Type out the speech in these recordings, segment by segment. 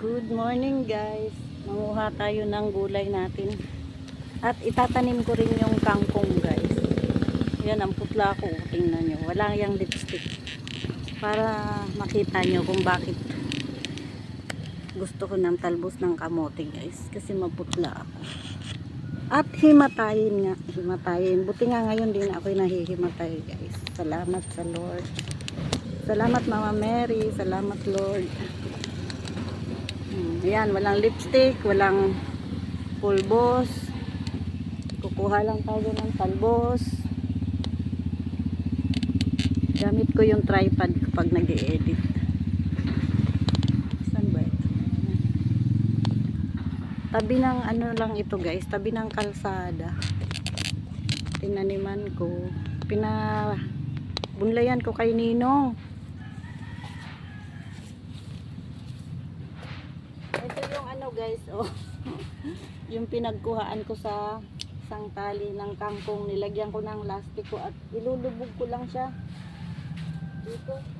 Good morning guys. Manguha tayo ng gulay natin. At itatanim ko rin yung kangkong guys. Yan ang putla ko. Tingnan nyo. Wala yung lipstick. Para makita nyo kung bakit gusto ko ng talbos ng kamote guys. Kasi maputla ako. At himatayin nga. Himatayin. Buti nga ngayon din ako nahihimatay guys. Salamat sa Lord. Salamat Mama Mary. Salamat Lord. Hmm, walang lipstick, walang pulbos. Kukuha lang tayo ng talbos. Gamit ko yung tripod kapag nag edit Saan ba ito? Tabi ng ano lang ito guys, tabi ng kalsada. Tinaniman ko. Pina bunlayan ko kay Ninong. Ito yung ano guys, oh. yung pinagkuhaan ko sa isang tali ng kangkong. Nilagyan ko ng lastiko at ilulubog ko lang siya. Dito.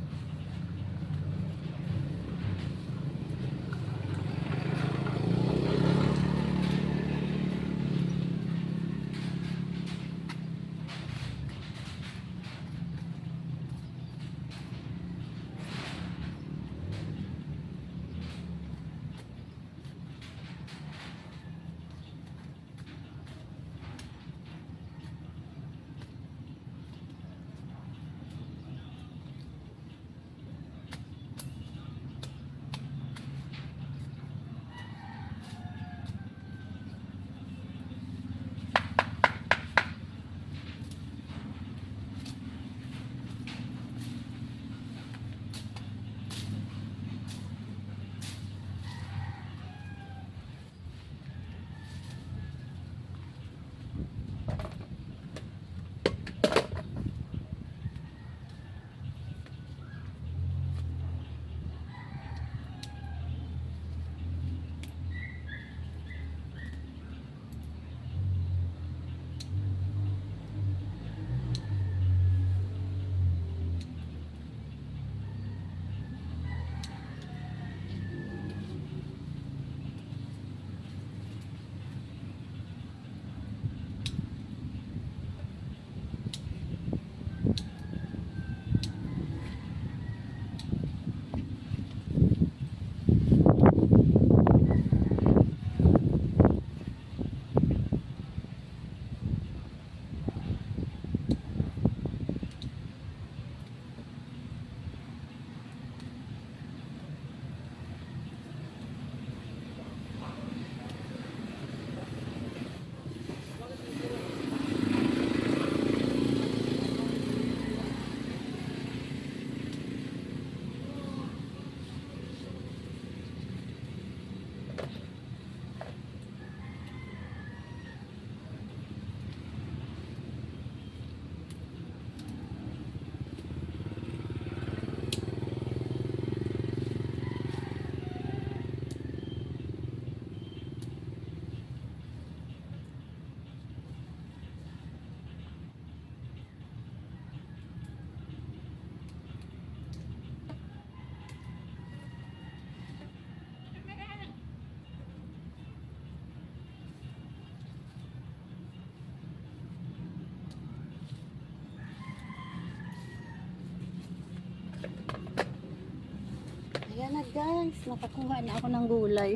Guys, nakakuha na ako ng gulay.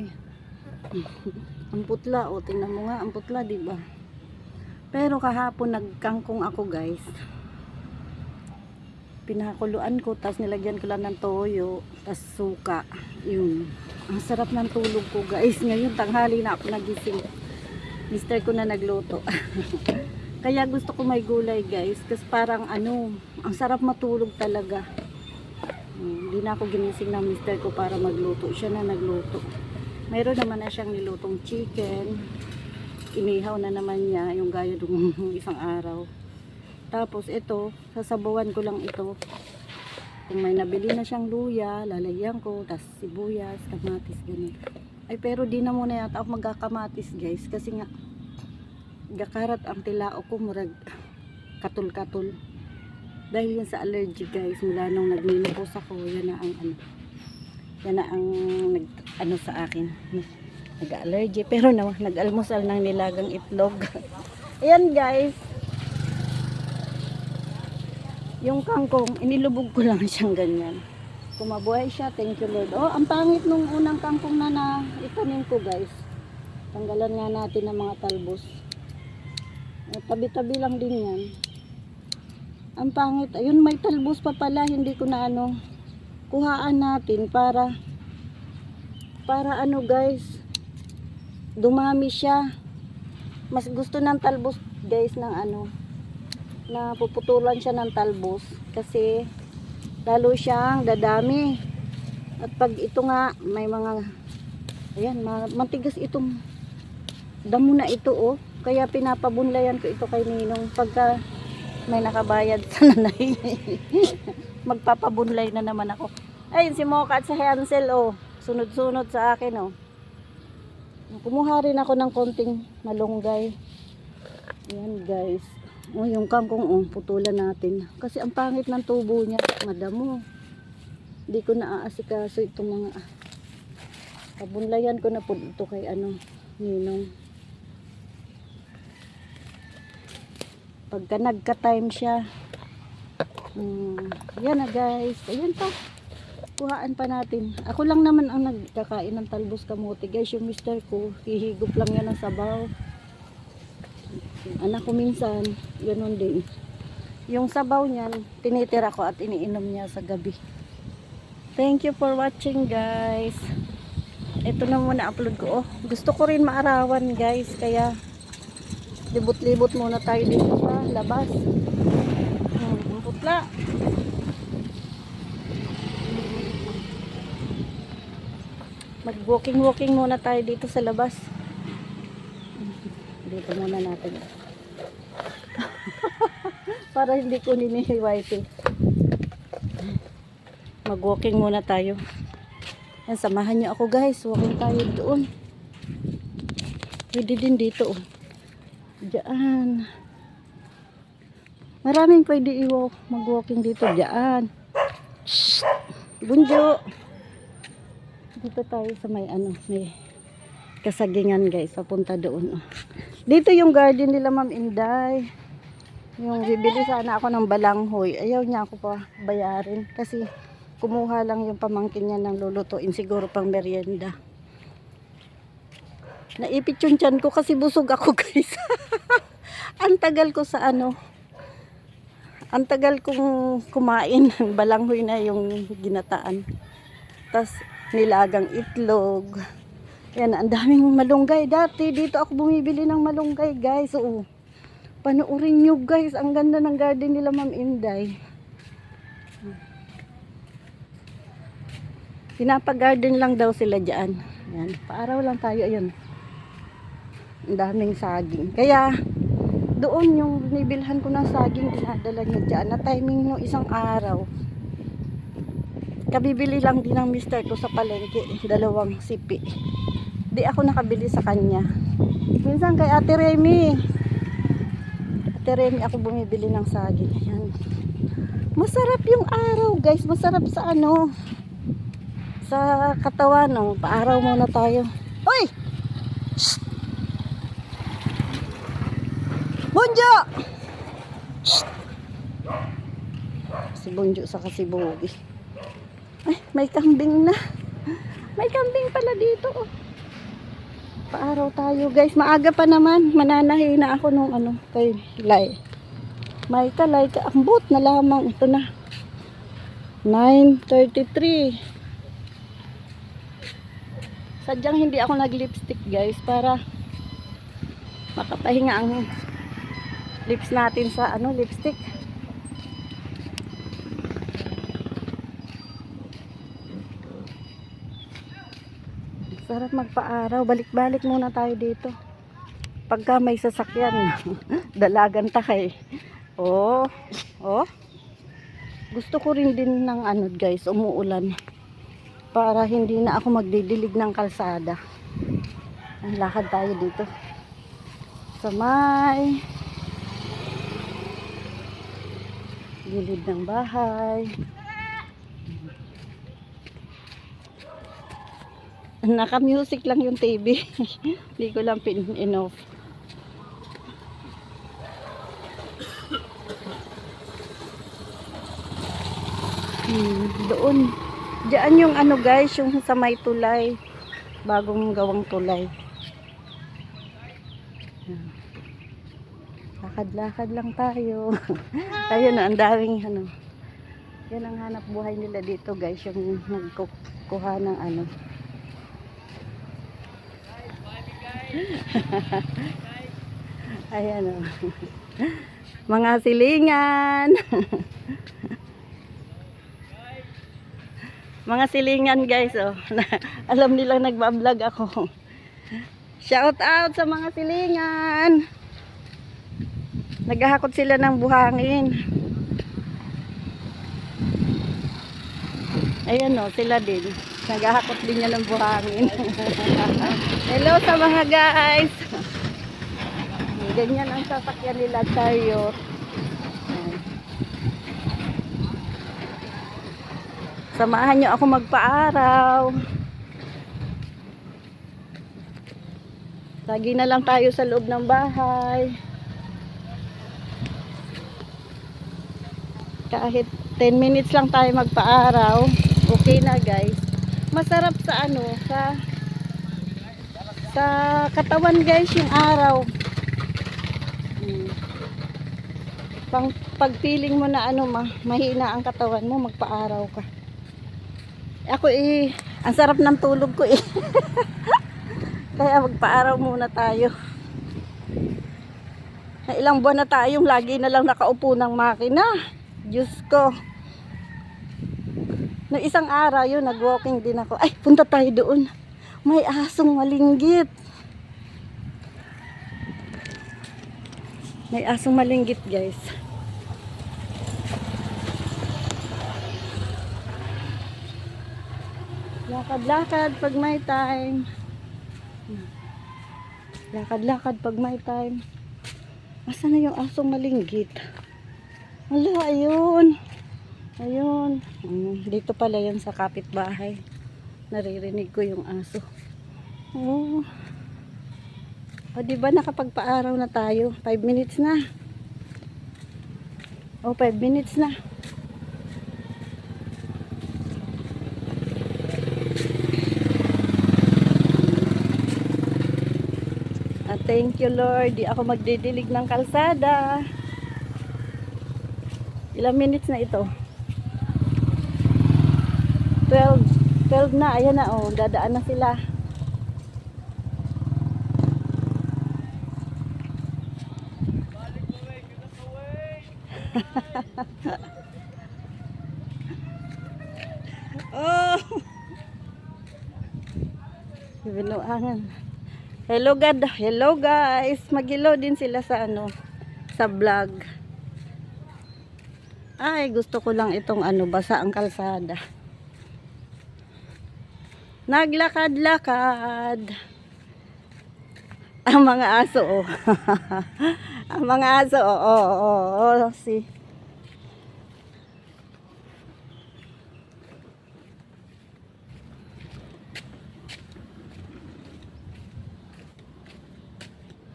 ang putla, o tingnan mo nga, ang putla, di ba? Pero kahapon nagkangkong ako guys. Pinakuluan ko, tapos nilagyan ko lang ng toyo, tapos suka. Yun. Ang sarap ng tulog ko guys. Ngayon tanghali na ako nagising. Mister ko na nagluto. Kaya gusto ko may gulay guys. Kasi parang ano, ang sarap matulog talaga. Hindi na ako ginising ng mister ko para magluto. Siya na nagluto. Mayroon naman na siyang nilutong chicken. Inihaw na naman niya yung gaya ng isang araw. Tapos ito, sasabawan ko lang ito. Kung may nabili na siyang luya, lalagyan ko, tas sibuyas, kamatis, ganun. Ay pero di na muna yata ako magkakamatis guys. Kasi nga, gakarat ang tilao ko, murag katul-katul. Dahil yan sa allergy guys, mula nung nagminopos ako, yan na ang ano. Yan na ang nag, ano sa akin. Nag-allergy. Pero na, nag-almusal ng nilagang itlog. Ayan guys. Yung kangkong, inilubog ko lang siyang ganyan. Kumabuhay siya, thank you Lord. Oh, ang pangit nung unang kangkong na na itanim ko guys. Tanggalan nga natin ng mga talbos. Eh, tabi-tabi lang din yan. Ang pangit. Ayun, may talbos pa pala. Hindi ko na ano, kuhaan natin para, para ano guys, dumami siya. Mas gusto ng talbos guys ng ano, na puputulan siya ng talbos kasi lalo siyang dadami at pag ito nga may mga ayan ma- matigas itong damo na ito oh kaya pinapabunlayan ko ito kay Ninong pagka may nakabayad sa nanay magpapabunlay na naman ako ayun si Mocha at si Hansel oh sunod-sunod sa akin oh kumuha rin ako ng konting malunggay ayan guys Oh, yung kangkong oh, putulan natin. Kasi ang pangit ng tubo niya, madamo. Hindi ko na aasikaso itong mga ah, pabunlayan ko na po ito kay ano, ninong. Pagka nagka-time siya. Hmm, yan na guys. Ayan pa. Kuhaan pa natin. Ako lang naman ang nagkakain ng talbos kamote. Guys, yung mister ko, hihigop lang yan ng sabaw anak ko minsan, ganun din. Yung sabaw niyan, tinitira ko at iniinom niya sa gabi. Thank you for watching guys. Ito na muna upload ko. Oh, gusto ko rin maarawan guys, kaya libot-libot muna tayo dito labas. Hmm, ang putla. Mag-walking-walking muna tayo dito sa labas. Dito muna natin. Para hindi ko ninihiwaitin. Mag-walking muna tayo. Yan, samahan niyo ako guys. Walking tayo doon. Pwede din dito. Oh. Diyan. Maraming pwede i-walk. Mag-walking dito. Diyan. Bunjo. Dito tayo sa may ano. May kasagingan guys. Papunta doon. Oh. Dito yung garden nila Ma'am Inday. Yung bibili sana ako ng balanghoy. Ayaw niya ako pa bayarin. Kasi kumuha lang yung pamangkin niya ng lulutuin. Siguro pang merienda. Naipit yung ko kasi busog ako guys. Ang tagal ko sa ano. Ang tagal kong kumain ng balanghoy na yung ginataan. Tapos nilagang itlog. Yan, ang daming malunggay. Dati, dito ako bumibili ng malunggay, guys. Oo. Panoorin nyo, guys. Ang ganda ng garden nila, Ma'am Inday. Pinapa-garden lang daw sila dyan. Yan. Paaraw lang tayo. Ayun. Ang daming saging. Kaya, doon yung nibilhan ko ng saging, dinadala niya dyan. Na timing no isang araw. Kabibili lang din ng mister ko sa palengke. Dalawang sipi di ako nakabili sa kanya. Minsan kay Ate Remy. Ate Remy ako bumibili ng saging. Ayan. Masarap yung araw, guys. Masarap sa ano? Sa katawan, no? Paaraw muna tayo. Hoy! Shh! Bunjo! Shh! Si Bunjo sa kasi Bogi. Ay, may kambing na. May kambing pala dito, oh. Paaraw tayo guys. Maaga pa naman. Mananahi na ako nung ano kay Lai. May kalay kaambot na lamang. Ito na. 9.33 sadyang hindi ako nag lipstick guys para makapahinga ang lips natin sa ano lipstick Sarap magpaaraw. Balik-balik muna tayo dito. Pagka may sasakyan, dalagan takay. Oh, oh. Gusto ko rin din ng ano guys, umuulan. Para hindi na ako magdidilig ng kalsada. Ang lakad tayo dito. Sa may gilid ng bahay. Naka-music lang yung TV. Hindi ko lang pin-in-off. Hmm, doon. Diyan yung ano guys, yung sa may tulay. Bagong gawang tulay. Yan. Lakad-lakad lang tayo. tayo na, ang daming ano. Yan ang hanap buhay nila dito guys, yung nagkukuha ng ano. Ayan o. Mga silingan. Mga silingan guys oh. Alam nilang nagbablog ako. Shout out sa mga silingan. Naghahakot sila ng buhangin. Ayan o, sila din. Naghahakot din niya ng buhangin. Hello sa mga guys. Ganyan ang sasakyan nila. Ayan. Samahan nyo ako magpa-araw. Lagi na lang tayo sa loob ng bahay. Kahit 10 minutes lang tayo magpa-araw, okay na guys. Masarap sa ano, sa sa katawan guys yung araw. Hmm. Pang pagpiling mo na ano, ma, mahina ang katawan mo, magpa-araw ka. Ako eh, ang sarap ng tulog ko eh. Kaya magpa-araw muna tayo. Na ilang buwan na tayong lagi na lang nakaupo ng makina. Diyos ko. No isang araw yun, nag-walking din ako. Ay, punta tayo doon. May asong malinggit. May asong malinggit, guys. Lakad-lakad pag may time. Lakad-lakad pag may time. Asa na yung asong malinggit? Wala, ayun. Ayun. Mm, dito pala yan sa kapitbahay. Naririnig ko yung aso. Oh. O, di ba nakapagpaaraw na tayo? 5 minutes na. O, 5 minutes na. Ah, thank you Lord. Di ako magdidilig ng kalsada. Ilang minutes na ito? 12. 12 na. Ayan na oh. Dadaan na sila. oh! Binuangan. Hello God, hello guys. Magilo din sila sa ano, sa vlog. Ay, gusto ko lang itong ano, basa ang kalsada. Naglakad-lakad. Ang mga aso, oh. ang mga aso, oh, oh, oh, oh, si.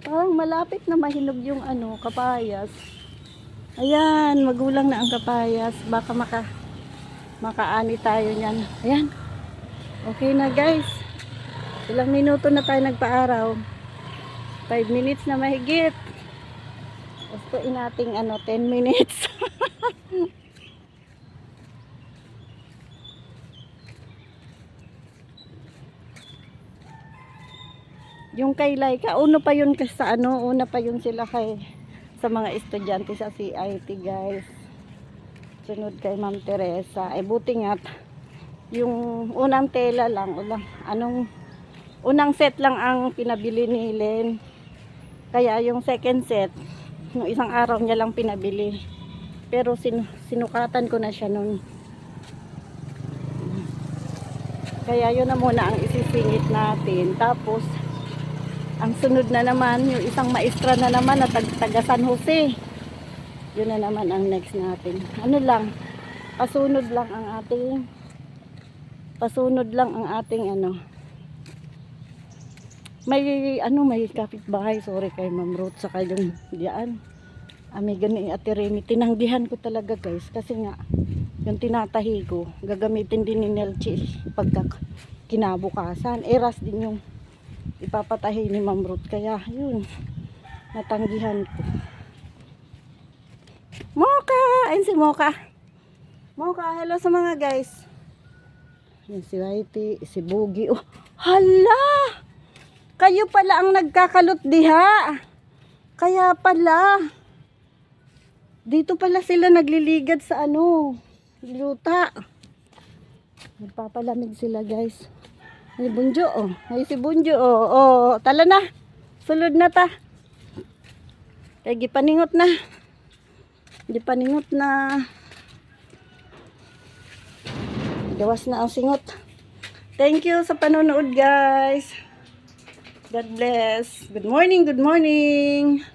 Parang malapit na mahinog yung ano, kapayas. Ayan, magulang na ang kapayas. Baka maka makaani tayo niyan. Ayan. Okay na guys. Ilang minuto na tayo nagpa-araw. 5 minutes na mahigit. Gustuin nating ano, 10 minutes. yung kay Laika, uno pa yun sa ano, una pa yun sila kay sa mga estudyante sa CIT guys. Sunod kay Ma'am Teresa. Ay buti nga yung unang tela lang, ulang, anong unang set lang ang pinabili ni Len. Kaya yung second set, no isang araw niya lang pinabili. Pero sin, sinukatan ko na siya nun. Kaya yun na muna ang isisingit natin. Tapos, ang sunod na naman, yung isang maestra na naman na tag taga San Jose. Yun na naman ang next natin. Ano lang, pasunod lang ang ating pasunod lang ang ating ano. May ano may kapitbahay sorry kay Ma'am Ruth sa yung diyan ami gani ate Remy tinanggihan ko talaga guys kasi nga yung tinatahi ko gagamitin din ni Nelchi pagka kinabukasan. Eras din yung ipapatahi ni Ma'am Ruth kaya yun natanggihan ko. Moka ayun si Moka Moka hello sa mga guys yan si Whitey si Boogie oh hala kayo pala ang nagkakalot diha. Kaya pala. Dito pala sila nagliligad sa ano, luta. Nagpapalamig sila guys. May bunjo oh. May si bunjo oh. Oh, tala na. Sulod na ta. Kaya gipaningot na. Gipaningot na. Gawas na ang singot. Thank you sa panonood guys. God bless. Good morning, good morning.